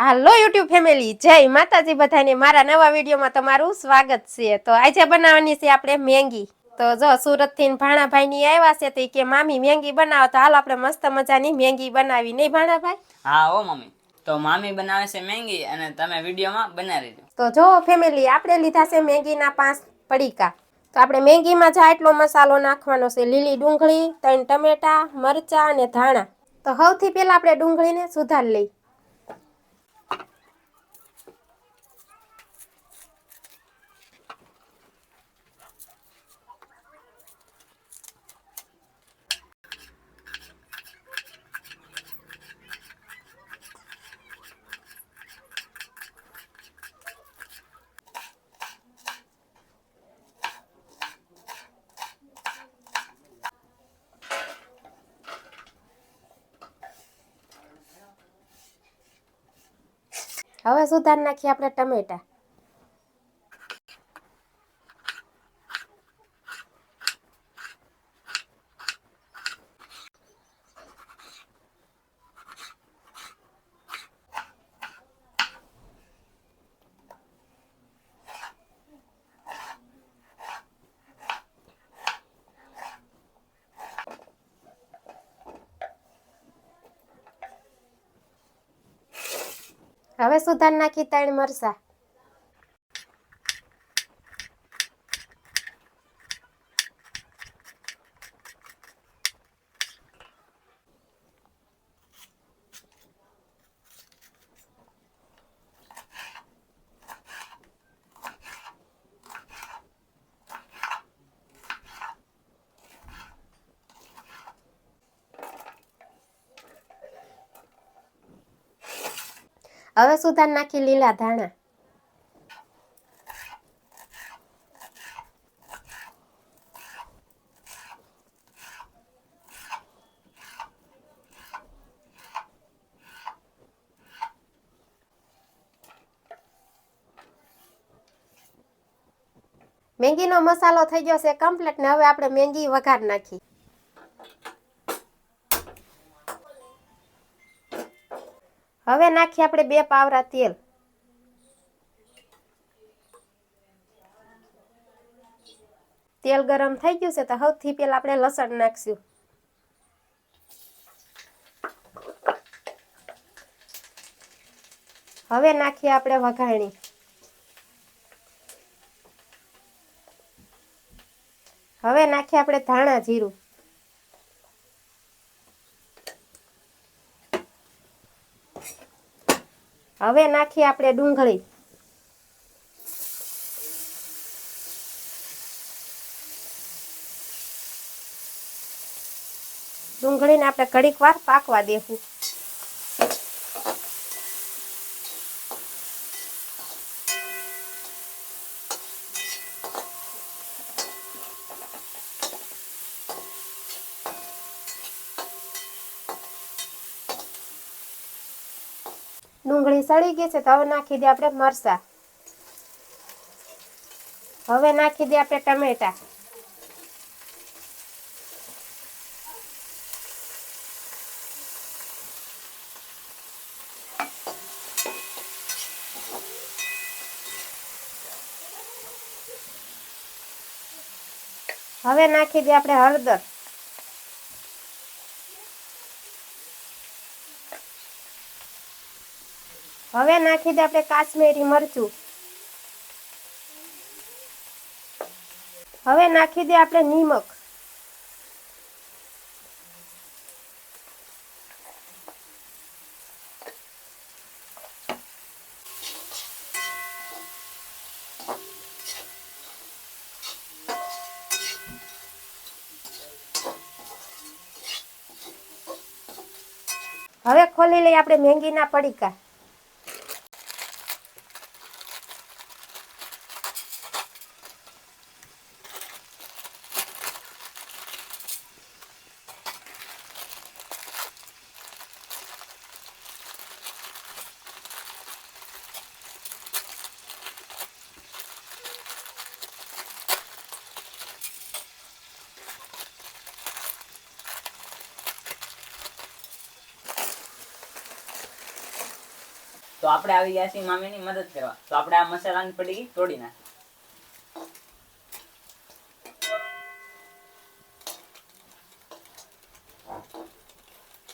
હાલો YouTube family જય માતાજી બધાને. મારા નવા વિડીયોમાં તમારું સ્વાગત છે. તો આજે બનાવવાની છે આપણે મેંગી. તો જો સુરતથી ભાણાભાઈ ની આવ્યા છે તો કે મામી મેંગી બનાવો. તો હાલ આપણે મસ્ત મજાની મેંગી બનાવી. નહીં ભાણાભાઈ? હા ઓ મમ્મી. તો મામી બનાવે છે મેંગી અને તમે વિડીયોમાં બનાવી દો. તો જો ફેમિલી આપણે લીધા છે મેંગીના પાંચ પડીકા. તો આપણે મેંગીમાં જા એટલો મસાલો નાખવાનો છે. લીલી ડુંગળી ત્રણ ટમેટા મરચાં અને ધાણા. તો સૌથી પહેલાં આપણે ડુંગળીને સુધારી લઈ હવે સુધાર નાખીએ આપણે ટમેટા. હવે સુધાર નાખી ત્રણ મરસા. હવે સુધાર નાખી લીલા ધાણા. મેંગીનો મસાલો થઈ ગયો છે કમ્પ્લીટ ને હવે આપણે મેંગી વઘાર નાખી. હવે નાખીએ આપણે બે પાવરા તેલ. તેલ ગરમ થઈ ગયું છે તો સૌથી પહેલાં આપણે લસણ નાખશું. હવે નાખીએ આપણે વઘારણી હવે નાખીએ આપણે ધાણા જીરું. હવે નાખીએ આપણે ડુંગળી. ડુંગળીને આપણે ઘડીક વાર પાકવા દેવું ડુંગળી સળી ગઈ છે તો હવે નાખી દે આપણે મરસા હવે નાખી દે આપણે ટમેટા. હવે નાખી દઈએ આપણે હળદર. હવે નાખી દે આપણે કાશ્મીરી મરચું. હવે નાખી દે આપણે નિમક. હવે ખોલી લઈએ આપણે મેંગીના પડીકા. તો આપણે આવી ગયા છીએ મામીની મદદ કરવા. તો આપણે આ મસાલાની પડીકી તોડી નાખી.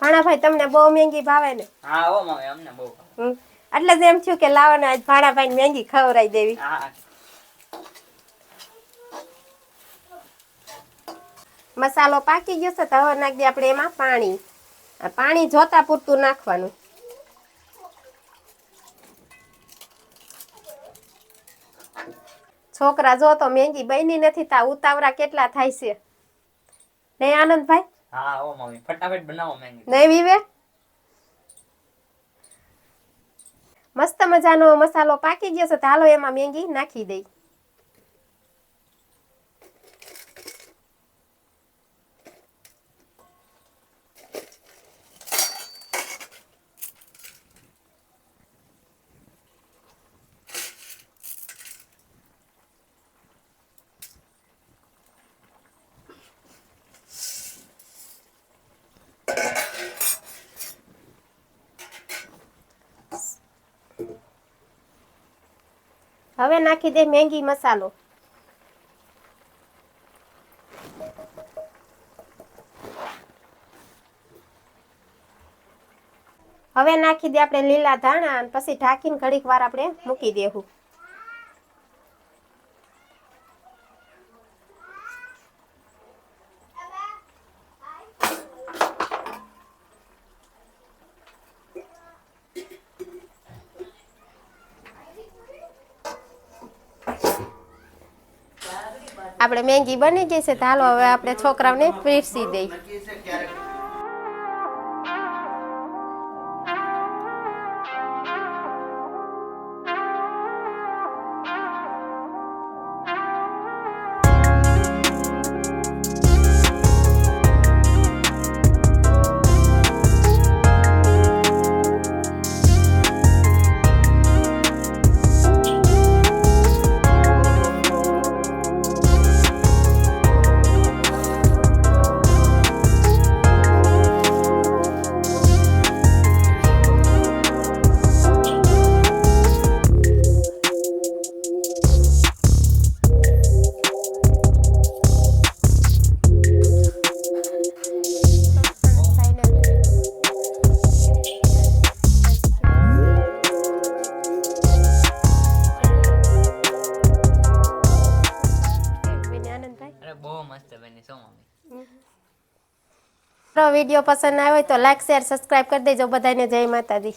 ભાણાભાઈ તમને બહુ મેંગી ભાવે ને? હા હો મમ્મી અમને બહુ ભાવે. એટલે જ એમ થયું કે લાવો ને આજ ભાણાભાઈ મેંગી ખવડાવી દેવી. હા. મસાલો પાકી ગયો છે તો હવે નાખી દે આપણે એમાં પાણી. પાણી જોતા પૂરતું નાખવાનું. છોકરા જો તો મેંગી બની નથી તા ઉતાવળા કેટલા થાય છે? ને આનંદભાઈ? હા ઓ મમ્મી. ફટાફટ બનાવો મેંગી. નહીં વિવે મસ્ત મજાનો મસાલો પાકી ગયો છે તો હાલો એમાં મેંગી નાખી દઈ. હવે નાખી દે મેંગી મસાલો. હવે નાખી દે આપણે લીલા ધાણા અને પછી ઢાંકીને ઘડીક વાર આપણે મૂકી દેવું. આપણે મેંગી બની ગઈ છે તો હાલો હવે આપણે છોકરાઓને પીરસી દઈ વીડિયો પસંદ આવ્યો હોય તો લાઈક શેર સબસ્ક્રાઇબ કરી દેજો. બધાને જય માતાજી.